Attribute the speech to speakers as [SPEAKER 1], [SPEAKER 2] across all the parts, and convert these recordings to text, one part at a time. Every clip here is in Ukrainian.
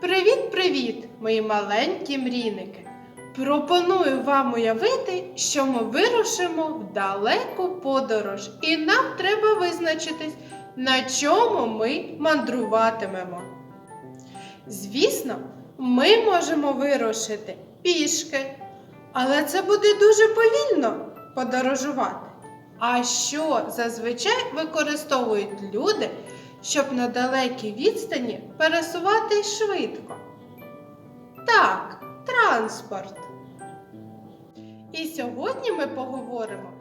[SPEAKER 1] Привіт-привіт, мої маленькі мрійники! Пропоную вам уявити, що ми вирушимо в далеку подорож, і нам треба визначитись, на чому ми мандруватимемо. Звісно, ми можемо вирушити пішки, але це буде дуже повільно подорожувати. А що зазвичай використовують люди, щоб на далекій відстані пересуватись швидко? Так, транспорт. І сьогодні ми поговоримо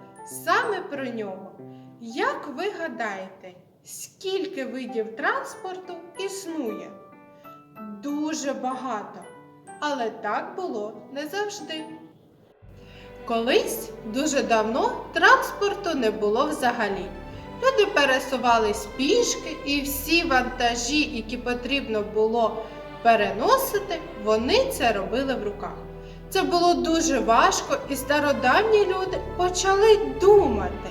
[SPEAKER 1] саме про нього. Як ви гадаєте, скільки видів транспорту існує? Дуже багато. Але так було не завжди. Колись дуже давно транспорту не було взагалі. Люди пересувались пішки, і всі вантажі, які потрібно було переносити, вони це робили в руках. Це було дуже важко, і стародавні люди почали думати,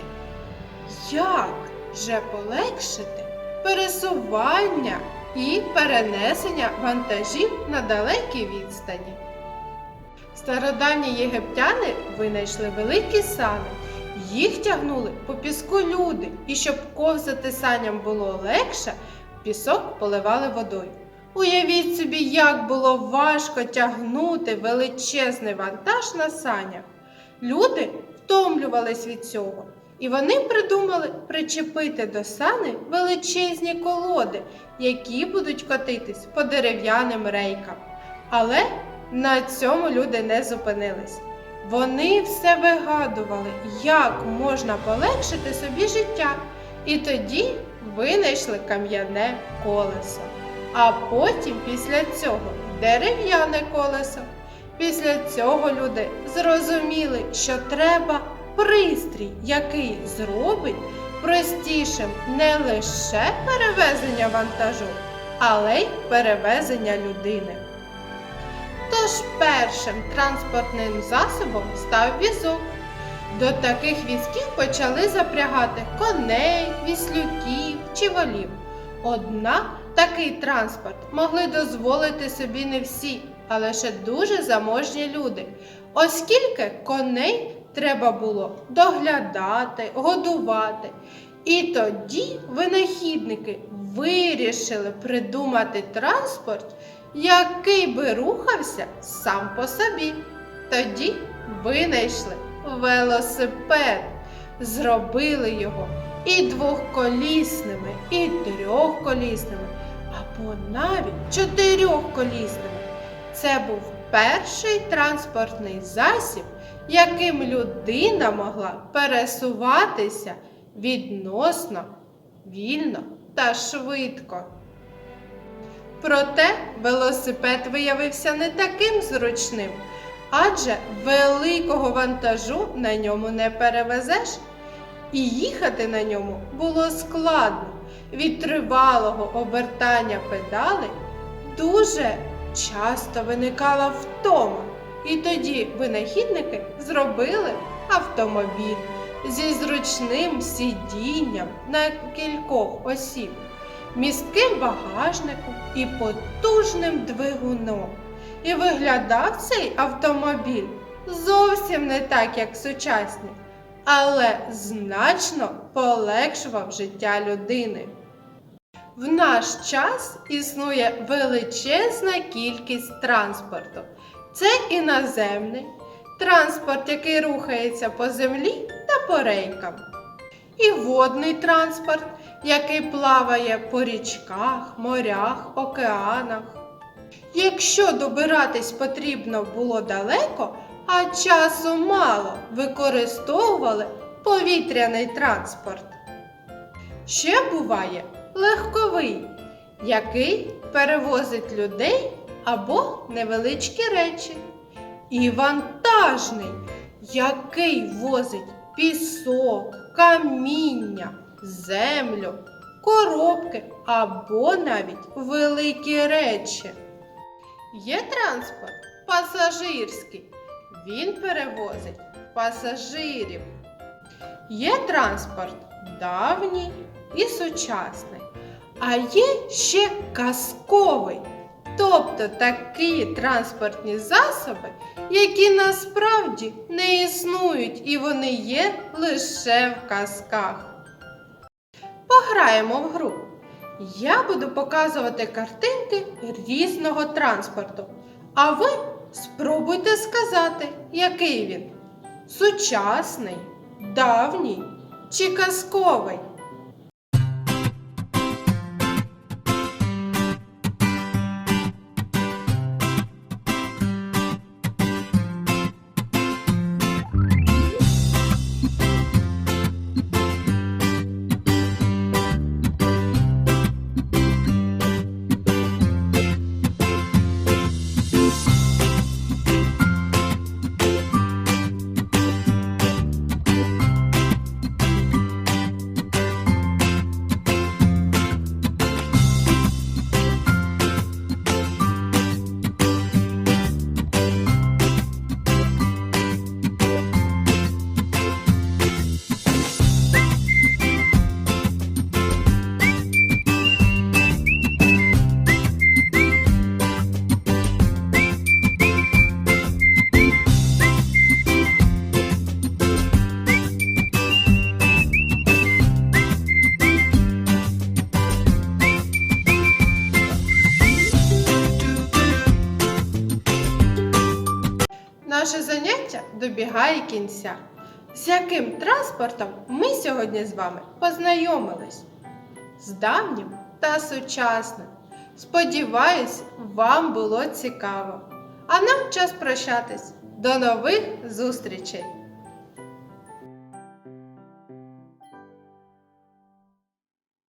[SPEAKER 1] як же полегшити пересування і перенесення вантажів на далекій відстані. Стародавні єгиптяни винайшли великі сани. Їх тягнули по піску люди, і щоб ковзати саням було легше, пісок поливали водою. Уявіть собі, як було важко тягнути величезний вантаж на санях. Люди втомлювались від цього, і вони придумали причепити до сани величезні колоди, які будуть котитись по дерев'яним рейкам. Але на цьому люди не зупинились. Вони все вигадували, як можна полегшити собі життя, і тоді винайшли кам'яне колесо. А потім після цього дерев'яне колесо. Після цього люди зрозуміли, що треба пристрій, який зробить простішим не лише перевезення вантажу, але й перевезення людини. Тож першим транспортним засобом став візок. До таких візків почали запрягати коней, віслюків чи волів. Однак такий транспорт могли дозволити собі не всі, а лише дуже заможні люди, оскільки коней треба було доглядати, годувати. І тоді винахідники вирішили придумати транспорт, який би рухався сам по собі. Тоді винайшли велосипед, зробили його і двохколісними, і трьохколісними, або навіть чотирьохколісними. Це був перший транспортний засіб, яким людина могла пересуватися відносно, вільно та швидко. Проте велосипед виявився не таким зручним, адже великого вантажу на ньому не перевезеш, і їхати на ньому було складно. Від тривалого обертання педалей дуже часто виникала втома. І тоді винахідники зробили автомобіль зі зручним сидінням на кількох осіб, містким багажником і потужним двигуном. І виглядав цей автомобіль зовсім не так, як сучасні, але значно полегшував життя людини. В наш час існує величезна кількість транспорту. Це і наземний транспорт, який рухається по землі та по рейкам, і водний транспорт, який плаває по річках, морях, океанах. Якщо добиратись потрібно було далеко, а часу мало, використовували повітряний транспорт. Ще буває легковий, який перевозить людей або невеличкі речі. І вантажний, який возить пісок, каміння, землю, коробки або навіть великі речі. Є транспорт пасажирський. Він перевозить пасажирів. Є транспорт давній і сучасний. А є ще казковий Тобто такі транспортні засоби, які насправді не існують і вони є лише в казках. Пограємо в гру. Я буду показувати картинки різного транспорту, а ви спробуйте сказати, який він сучасний, давній чи казковий. Наше заняття добігає кінця. З яким транспортом ми сьогодні з вами познайомились? З давнім та сучасним. Сподіваюсь, вам було цікаво. А нам час прощатись. До нових зустрічей!